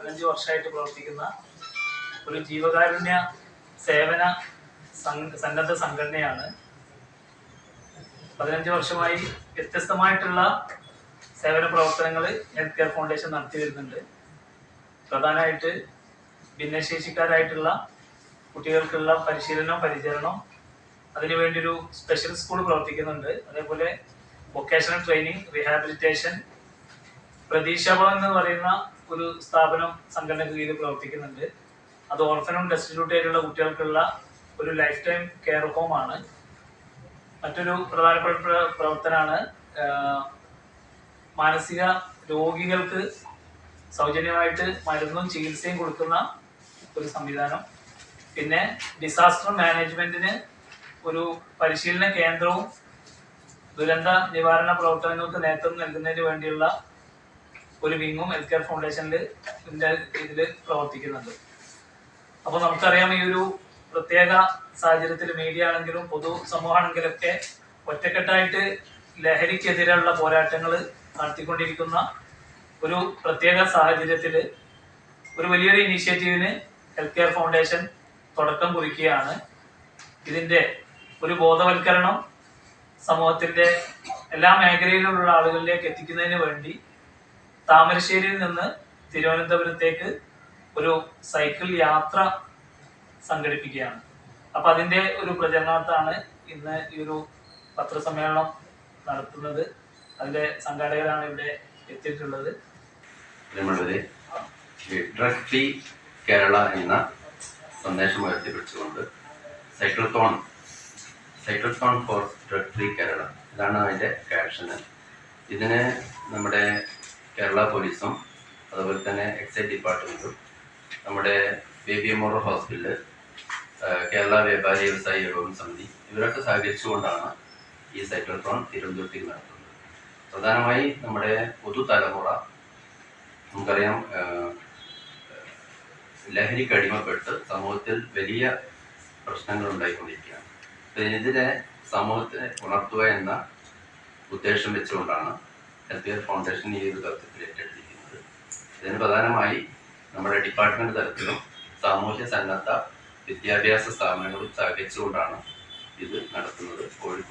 പതിനഞ്ച് വർഷമായിട്ട് പ്രവർത്തിക്കുന്ന ഒരു ജീവകാരുണ്യ സേവന സന്നദ്ധ സംഘടനയാണ്. പതിനഞ്ച് വർഷമായി വ്യത്യസ്തമായിട്ടുള്ള സേവന പ്രവർത്തനങ്ങൾ ഹെൽത്ത് കെയർ ഫൗണ്ടേഷൻ നടത്തി വരുന്നുണ്ട്. പ്രധാനമായിട്ട് ഭിന്നശേഷിക്കാരായിട്ടുള്ള കുട്ടികൾക്കുള്ള പരിശീലനം പരിചരണം അതിനുവേണ്ടി ഒരു സ്പെഷ്യൽ സ്കൂൾ പ്രവർത്തിക്കുന്നുണ്ട്. അതേപോലെ വൊക്കേഷണൽ ട്രെയിനിങ് റീഹാബിലിറ്റേഷൻ പ്രതീക്ഷാഭവൻ എന്ന് പറയുന്ന ഒരു സ്ഥാപനം സംഘടനയ്ക്ക് കീഴിൽ പ്രവർത്തിക്കുന്നുണ്ട്. അത് ഓർഫനും ഡെസ്റ്റിറ്റ്യൂട്ട് ആയിട്ടുള്ള കുട്ടികൾക്കുള്ള ഒരു ലൈഫ് ടൈം കെയർ ഹോം ആണ്. മറ്റൊരു പ്രധാനപ്പെട്ട പ്ര- പ്രവർത്തനമാണ് മാനസിക രോഗികൾക്ക് സൗജന്യമായിട്ട് മരുന്നും ചികിത്സയും കൊടുക്കുന്ന ഒരു സംവിധാനം. പിന്നെ ഡിസാസ്റ്റർ മാനേജ്മെന്റിന് ഒരു പരിശീലന കേന്ദ്രവും ദുരന്ത നിവാരണ പ്രവർത്തനങ്ങൾക്ക് നേതൃത്വം നൽകുന്നതിന് വേണ്ടിയുള്ള ഒരു വിങ്ങും ഹെൽത്ത് കെയർ ഫൗണ്ടേഷനിൽ ഇതിന്റെ ഇതിൽ പ്രവർത്തിക്കുന്നുണ്ട്. അപ്പോൾ നമുക്കറിയാം ഈ ഒരു പ്രത്യേക സാഹചര്യത്തിൽ മീഡിയ ആണെങ്കിലും പൊതു സമൂഹമാണെങ്കിലും ഒക്കെ ഒറ്റക്കെട്ടായിട്ട് ലഹരിക്കെതിരെയുള്ള പോരാട്ടങ്ങൾ നടത്തിക്കൊണ്ടിരിക്കുന്ന ഒരു പ്രത്യേക സാഹചര്യത്തിൽ ഒരു വലിയൊരു ഇനീഷ്യേറ്റീവിന് ഹെൽത്ത് കെയർ ഫൗണ്ടേഷൻ തുടക്കം കുറിക്കുകയാണ്. ഇതിന്റെ ഒരു ബോധവൽക്കരണം സമൂഹത്തിന്റെ എല്ലാ മേഖലയിലുള്ള ആളുകളിലേക്ക് എത്തിക്കുന്നതിന് വേണ്ടി താമരശ്ശേരിയിൽ നിന്ന് തിരുവനന്തപുരത്തേക്ക് ഒരു സൈക്കിൾ യാത്ര സംഘടിപ്പിക്കുകയാണ്. അപ്പൊ അതിന്റെ ഒരു പ്രചരണത്താണ് ഇന്ന് ഈ ഒരു പത്രസമ്മേളനം നടത്തുന്നത്. അതിന്റെ സംഘാടകരാണ് ഇവിടെ എത്തിയിട്ടുള്ളത്. കേരള എന്ന സന്ദേശം ഉയർത്തിപ്പിടിച്ചുകൊണ്ട് cyclothon cyclothon for drug free Kerala. ഇതാണ് അതിന്റെ ക്യാപ്ഷന് ഇതിന് നമ്മുടെ കേരള പോലീസും അതുപോലെ തന്നെ എക്സൈസ് ഡിപ്പാർട്ട്മെന്റും നമ്മുടെ ബേബി എമ്മോറോ ഹോസ്പിറ്റൽ കേരള വ്യാപാരി വ്യവസായി ഏകോപന സമിതി ഇവരൊക്കെ സഹകരിച്ചുകൊണ്ടാണ് ഈ സൈക്ലത്തോൺ തിരുവനന്തപുരത്തേക്ക് നടത്തുന്നത്. പ്രധാനമായി നമ്മുടെ പുതുതലമുറ നമുക്കറിയാം ലഹരി ലഹരിക്ക് അടിമപ്പെട്ട് സമൂഹത്തിൽ വലിയ പ്രശ്നങ്ങൾ ഉണ്ടായിക്കൊണ്ടിരിക്കുകയാണ് ഇതിനെതിരെ സമൂഹത്തെ ഉണർത്തുക എന്ന ഉദ്ദേശം വെച്ചുകൊണ്ടാണ് ഹെൽത്ത് കെയർ ഫൗണ്ടേഷൻ ഈ ഒരു തലത്തിൽ ഏറ്റെടുത്തിരിക്കുന്നത് ഇതിന് പ്രധാനമായി നമ്മുടെ ഡിപ്പാർട്ട്മെന്റ് തലത്തിലും സാമൂഹ്യ സന്നദ്ധ വിദ്യാഭ്യാസ സ്ഥാപനങ്ങളും സഹകരിച്ചുകൊണ്ടാണ് ഇത് നടത്തുന്നത്. കോഴിക്കോട്